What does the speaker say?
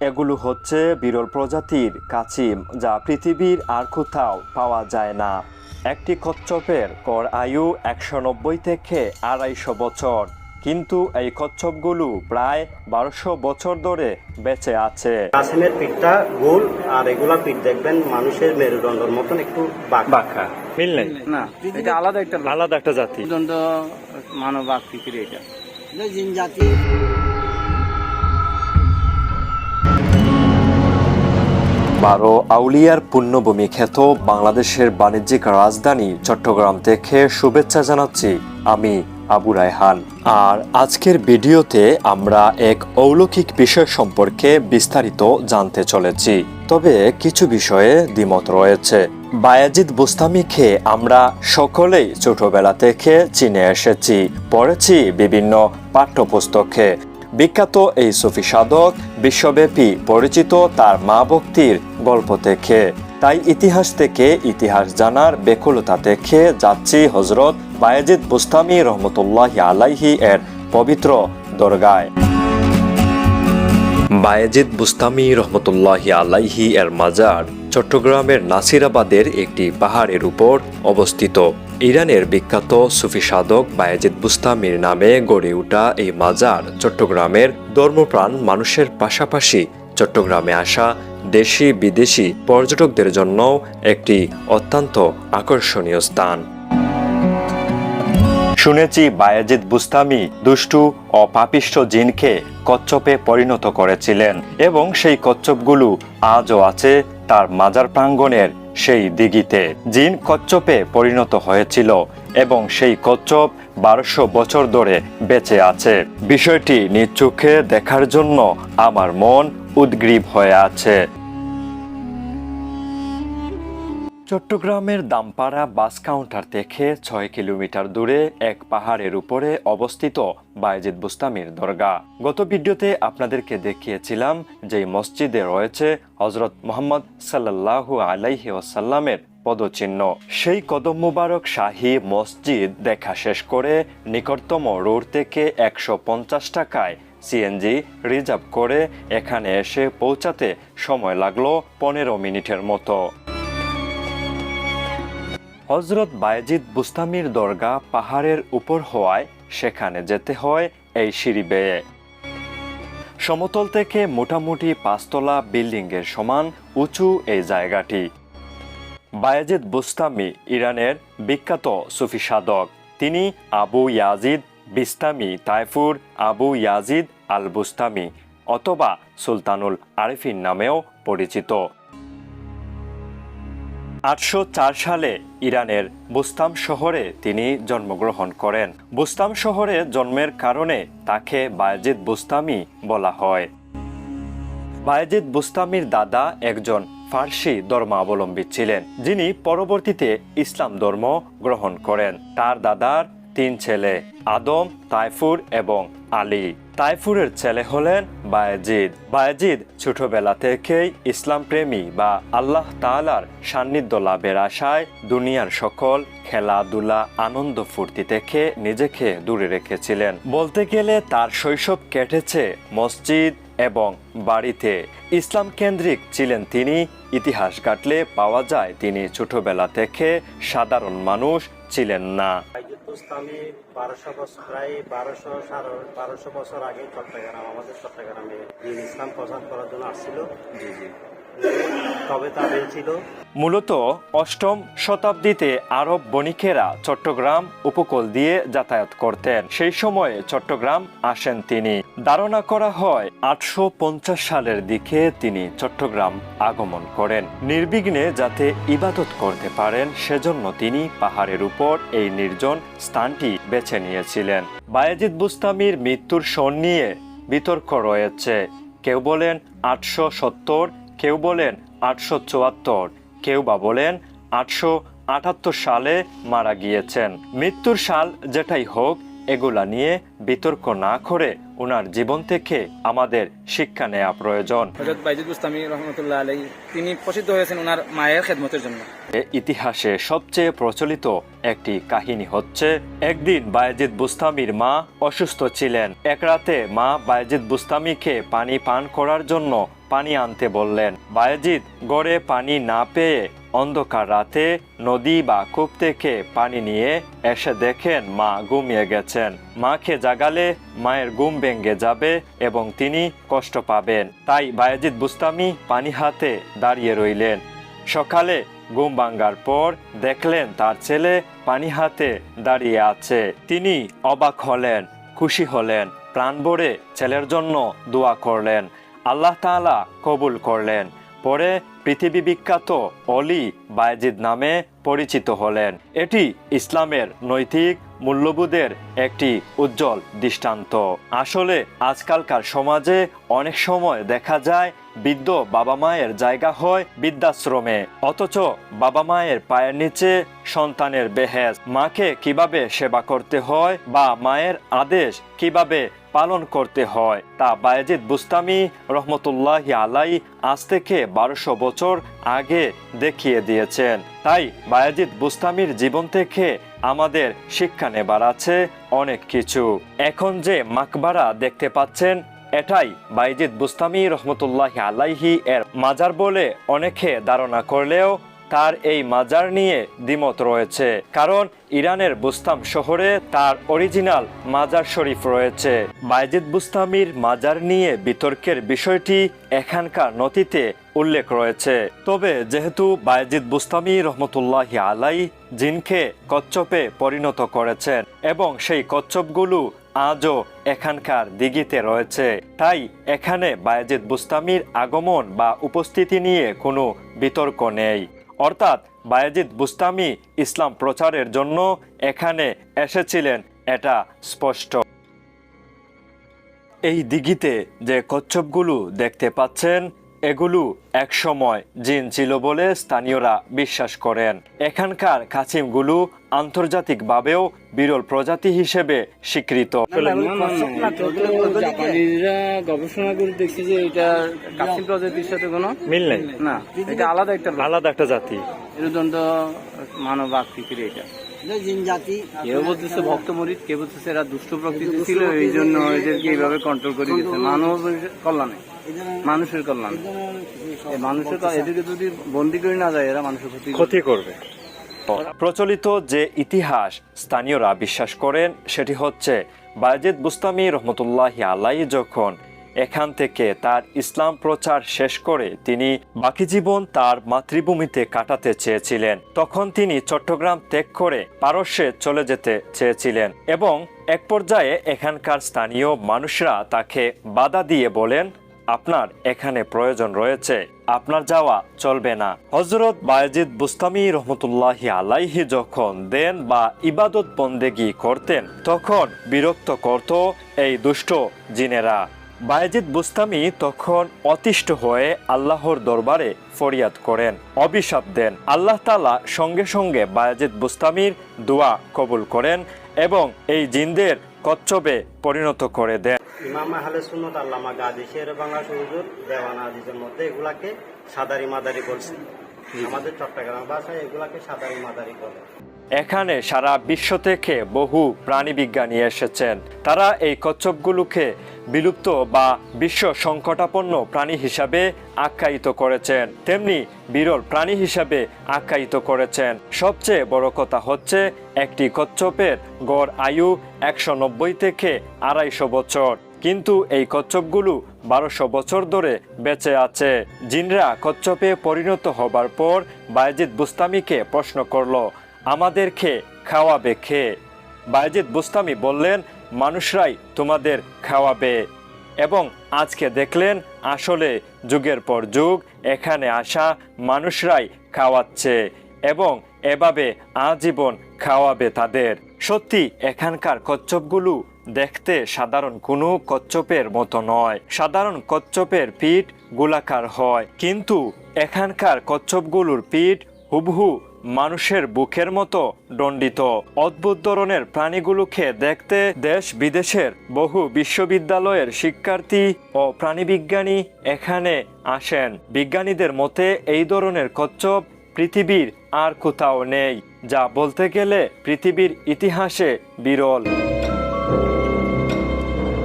এগুলো হচ্ছে বিরল প্রজাতির কাছিম যা পৃথিবীর আর কোথাও পাওয়া যায় না। একটি কচ্ছপের কর আয়ু একশো নব্বই থেকে আড়াইশো বছর কিন্তু এই কচ্ছপগুলো প্রায় বারোশো বছর ধরে বেঁচে আছে। কাসিমের পিঠটা গোল আর এগুলা পিঠ দেখবেন মানুষের মেরুদণ্ডের মতন একটু বাঁকা। মিল নেই? না এটা আলাদা একটা আলাদা একটা জাতি। পর্যন্ত মানব আকৃতির এটা। বারো আউলিয়ার পুণ্যভূমি খ্যাত বাংলাদেশের বাণিজ্যিক রাজধানী চট্টগ্রাম থেকে শুভেচ্ছা জানাচ্ছি আমি আবু রায়হান। আর আজকের ভিডিওতে আমরা এক অলৌকিক বিষয় সম্পর্কে বিস্তারিত জানতে চলেছি। তবে কিছু বিষয়ে দ্বিমত রয়েছে। বায়াজিদ বুস্তামিকে আমরা সকলেই ছোটবেলা থেকে চিনে এসেছি, পড়েছি বিভিন্ন পাঠ্যপুস্তকে। বিখ্যাত এই সুফি সাধক বিশ্বব্যাপী পরিচিত তার মা ভক্তির গল্প থেকে তাই ইতিহাস থেকে ইতিহাস জানার বেকুলতা থেকে যাচ্ছি হজরত বায়াজিদ বুস্তামি রহমতুল্লাহ আলাইহি এর পবিত্র দরগায়। বায়েজিদ বুস্তামি রহমতুল্লাহ আলাইহি এর মাজার চট্টগ্রামের নাসিরাবাদের একটি পাহাড়ের উপর অবস্থিত। ইরানের বিখ্যাত সুফি সাধক বায়েজিদ বুস্তামির নামে গড়ে ওঠা এই মাজার চট্টগ্রামের ধর্মপ্রাণ মানুষের পাশাপাশি চট্টগ্রামে আসা দেশি, বিদেশি পর্যটকদের জন্য একটি অত্যন্ত আকর্ষণীয় স্থান। শুনেছি বায়াজিদ বুস্তামি দুষ্টু ও পাপিষ্ট জিনকে কচ্ছপে পরিণত করেছিলেন এবং সেই কচ্ছপগুলো আজও আছে তার মাজার প্রাঙ্গণের সেই দিঘিতে। জিন কচ্ছপে পরিণত হয়েছিল এবং সেই কচ্ছপ বারোশো বছর ধরে বেঁচে আছে। বিষয়টি নিজ দেখার জন্য আমার মন উদ্গ্রীব হয়ে আছে। চট্টগ্রামের দামপাড়া বাস কাউন্টার থেকে ছয় কিলোমিটার দূরে এক পাহাড়ের উপরে অবস্থিত বায়েজিদ বুস্তামির দরগা। গত ভিডিওতে আপনাদেরকে দেখিয়েছিলাম যে মসজিদে রয়েছে হজরত মোহাম্মদ সাল্লাল্লাহু আলাইহি ওয়াসাল্লামের পদচিহ্ন। সেই কদম মুবারক শাহী মসজিদ দেখা শেষ করে নিকটতম রোড থেকে একশো পঞ্চাশ টাকায় সিএনজি রিজার্ভ করে এখানে এসে পৌঁছাতে সময় লাগল পনেরো মিনিটের মতো। হজরত বায়েজিদ বুস্তামির দরগা পাহাড়ের উপর হওয়ায় সেখানে যেতে হয় এই সিঁড়ি বেয়ে। সমতল থেকে মোটামুটি পাঁচতলা বিল্ডিংয়ের সমান উঁচু এই জায়গাটি। বায়েজিদ বুস্তামি ইরানের বিখ্যাত সুফি সাধক। তিনি আবু ইয়াজিদ বিস্তামি তাইফুর আবু ইয়াজিদ আল বুস্তামি অথবা সুলতানুল আরিফিন নামেও পরিচিত। আটশো চার সালে ইরানের বুস্তাম শহরে তিনি জন্মগ্রহণ করেন। বুস্তাম শহরে জন্মের কারণে তাকে বায়েজিদ বুস্তামি বলা হয়। বায়েজিদ বুস্তামির দাদা একজন ফার্সি ধর্মাবলম্বী ছিলেন, যিনি পরবর্তীতে ইসলাম ধর্ম গ্রহণ করেন। তার দাদার তিন ছেলে, আদম, তাইফুর এবং আলী। তাইফুরের ছেলে হলেন বায়েজিদ। বায়েজিদ ছোটবেলা থেকেই ইসলাম প্রেমী বা আল্লাহ তাআলার সান্নিধ্য লাভের আশায় দুনিয়ার সকল খেলাধুলা, আনন্দ ফুর্তি থেকে নিজেকে দূরে রেখেছিলেন। বলতে গেলে তার শৈশব কেটেছে মসজিদ এবং বাড়িতে। ইসলাম কেন্দ্রিক ছিলেন তিনি, ইতিহাস ঘাটলে পাওয়া যায় তিনি ছোটবেলা থেকে সাধারণ মানুষ ছিলেন না। বাইজুদ বারোশো বছর প্রায় বারোশো সাড়ে বারোশো বছর আগে চট্টগ্রাম, আমাদের চট্টগ্রামে ইসলাম প্রচার করার জন্য আসছিল মূলত অষ্টম শতাব্দীতে আরব বণিকেরা চট্টগ্রাম উপকূল দিয়ে যাতায়াত করতেন। সেই সময়ে চট্টগ্রাম আসেন তিনি। ধারণা করা হয় আটশো সালের দিকে তিনি চট্টগ্রাম আগমন করেন। নির্বিঘ্নে যাতে ইবাদত করতে পারেন, সেজন্য তিনি পাহাড়ের উপর এই নির্জন স্থানটি বেছে নিয়েছিলেন। বায়েজিদ বুস্তামির মৃত্যুর সন নিয়ে বিতর্ক রয়েছে। কেউ বলেন আটশো সত্তর কেউ বলেন আটশো চুয়াত্তর, কেউ বা বলেন আটশো আটাত্তর সালে মারা গিয়েছেন। মৃত্যুর সাল যেটাই হোক, এগুলা নিয়ে বিতর্ক না করে ওনার জীবন থেকে আমাদের শিক্ষা নেওয়া প্রয়োজন। হজরত বাইজুদ বুস্তামি রহমতুল্লাহ আলাই তিনি প্রসিদ্ধ হয়েছেন ওনার মায়ের খেদমতের জন্য। ইতিহাসে সবচেয়ে প্রচলিত একটি কাহিনী হচ্ছে একদিন বায়েজিদ বুস্তামির মা অসুস্থ ছিলেন। এক রাতে মা বায়েজিদ বুস্তামিকে পানি পান করার জন্য পানি আনতে বললেন বায়েজিদ গড়ে পানি না পেয়ে অন্ধকার রাতে নদী বা কূপ থেকে পানি নিয়ে এসে দেখেন মা ঘুমিয়ে গেছেন। মাকে জাগালে মায়ের ঘুম ভেঙে যাবে এবং তিনি কষ্ট পাবেন। তাই বায়াজিৎ বুস্তামি পানি হাতে দাঁড়িয়ে রইলেন। সকালে ঘুম ভাঙ্গার পর দেখলেন তার ছেলে পানি হাতে দাঁড়িয়ে আছে। তিনি অবাক হলেন, খুশি হলেন, প্রাণ ভরে ছেলের জন্য দোয়া করলেন। আল্লাহ তাআলা কবুল করলেন। পরে পৃথিবী বিখ্যাত অলি বায়েজিদ নামে পরিচিত হলেন। এটি ইসলামের নৈতিক মূল্যবোধের একটি উজ্জ্বল দৃষ্টান্ত। আসলে আজকালকার সমাজে অনেক সময় দেখা যায় বৃদ্ধ বাবা মায়ের জায়গা হয় বৃদ্ধাশ্রমে, অথচ বাবা মায়ের পায়ের নিচে সন্তানের বেহেজ মাকে কীভাবে সেবা করতে হয় বা মায়ের আদেশ কীভাবে পালন করতে হয়। তা বায়েজিদ বুস্তামি রহমতুল্লাহ আলাই আজ থেকে বারোশো বছর আগে দেখিয়ে দিয়েছেন। তাই বায়েজিদ বুস্তামির জীবন থেকে আমাদের শিক্ষা নেবার আছে অনেক কিছু। এখন যে মাকবারা দেখতে পাচ্ছেন, এটাই বাইজিদ বুস্তামি রহমতুল্লাহ আলাইহি এর মাজার বলে অনেকে ধারণা করলেও তার এই মাজার নিয়ে দ্বিমত রয়েছে। কারণ ইরানের বুস্তাম শহরে তার অরিজিনাল মাজার শরীফ রয়েছে। বাইজিদ বুস্তামির মাজার নিয়ে বিতর্কের বিষয়টি এখানকার নথিতে উল্লেখ রয়েছে। তবে যেহেতু বায়েজিদ বুস্তামি রহমতুল্লাহ আলাই জিনকে কচ্ছপে পরিণত করেছেন এবং সেই কচ্ছপগুলো আজও এখানকার দিঘিতে রয়েছে, তাই এখানে বায়েজিদ বুস্তামির আগমন বা উপস্থিতি নিয়ে কোনো বিতর্ক নেই। অর্থাৎ বায়াজিদ বুস্তামি ইসলাম প্রচারের জন্য এখানে এসেছিলেন, এটা স্পষ্ট। এই দিঘিতে যে কচ্ছপগুলো দেখতে পাচ্ছেন এগুলো একসময় জিন ছিল বলে স্থানীয়রা বিশ্বাস করেন। এখানকার কাছিমগুলো আন্তর্জাতিকভাবেও বিরল প্রজাতি হিসেবে স্বীকৃত। গবেষণা করে দেখছি যে এটা কাশিম প্রজাতির সাথে কোনো মিল নেই। না এটা আলাদা একটা আলাদা একটা জাতি। মেরুদণ্ড মানব আকৃতির এটা। কেউ বলতেছে ভক্ত মরিদ কেউ বলতেছে এরা দুষ্ট প্রকৃতি ছিল এই জন্য এদেরকে এইভাবে কন্ট্রোল করে গেছে মানব কল্যাণে। মানুষের কল্যাণে। মানুষের এদেরকে যদি বন্দি করে না যায়, এরা মানুষের ক্ষতি ক্ষতি করবে। প্রচলিত যে ইতিহাস স্থানীয়রা বিশ্বাস করেন, সেটি হচ্ছে বায়েজিদ বুস্তামি রহমতুল্লাহ আলাই যখন এখান থেকে তার ইসলাম প্রচার শেষ করে তিনি বাকি জীবন তার মাতৃভূমিতে কাটাতে চেয়েছিলেন, তখন তিনি চট্টগ্রাম ত্যাগ করে পারস্যে চলে যেতে চেয়েছিলেন এবং এক পর্যায়ে এখানকার স্থানীয় মানুষরা তাকে বাধা দিয়ে বলেন আপনার এখানে প্রয়োজন রয়েছে। আপনার যাওয়া চলবে না। হজরত বায়েজিদ বুস্তামি রহমতুল্লাহ আলাইহি যখন দেন বা ইবাদত বন্দেগি করতেন, তখন বিরক্ত করত এই দুষ্ট জিনেরা। বায়েজিদ বুস্তামি তখন অতিষ্ঠ হয়ে আল্লাহর দরবারে ফরিয়াদ করেন, অভিশাপ দেন। আল্লাহ তালা সঙ্গে সঙ্গে বায়েজিদ বুস্তামির দোয়া কবুল করেন এবং এই জিনদের কচ্ছপে পরিণত করে দেন। ইমাম আহলে সুন্নত আল্লামা গাজী শের বাংলা হুজুর দেওয়ান আদিজের মধ্যে এগুলাকে সাদারি মাদারি বলছে। আমাদের চট্টগ্রাম ভাষায় এগুলাকে সাদারি মাদারি বলে। এখানে সারা বিশ্ব থেকে বহু প্রাণী বিজ্ঞানী এসেছেন। তারা এই কচ্ছপগুলোকে বিলুপ্ত বা বিশ্ব সংকটাপন্ন প্রাণী হিসাবে আখ্যায়িত করেছেন। তেমনি বিরল প্রাণী হিসাবে আখ্যায়িত করেছেন। সবচেয়ে বড় কথা হচ্ছে একটি কচ্ছপের গড় আয়ু একশো নব্বই থেকে আড়াইশো বছর। কিন্তু এই কচ্ছপগুলো বারোশো বছর ধরে বেঁচে আছে। জিনরা কচ্ছপে পরিণত হবার পর বায়েজিদ বুস্তামিকে প্রশ্ন করল, আমাদেরকে খাওয়াবে খেয়ে বায়েজিদ বুস্তামি বললেন, মানুষরাই তোমাদের খাওয়াবে। এবং আজকে দেখলেন, আসলে যুগের পর যুগ, এখানে আসা মানুষরাই খাওয়াচ্ছে এবং এভাবে আজীবন খাওয়াবে তাদের। সত্যি, এখানকার কচ্ছপগুলো দেখতে সাধারণ কোনো কচ্ছপের মতো নয়। সাধারণ কচ্ছপের পিঠ গোলাকার হয়। কিন্তু এখানকার কচ্ছপগুলোর পিঠ হুবহু মানুষের বুকের মতো দণ্ডিত। অদ্ভুত ধরনের প্রাণীগুলোকে দেখতে দেশ বিদেশের বহু বিশ্ববিদ্যালয়ের শিক্ষার্থী ও প্রাণীবিজ্ঞানী এখানে আসেন। বিজ্ঞানীদের মতে, এই ধরনের কচ্ছপ পৃথিবীর আর কোথাও নেই, যা বলতে গেলে পৃথিবীর ইতিহাসে বিরল।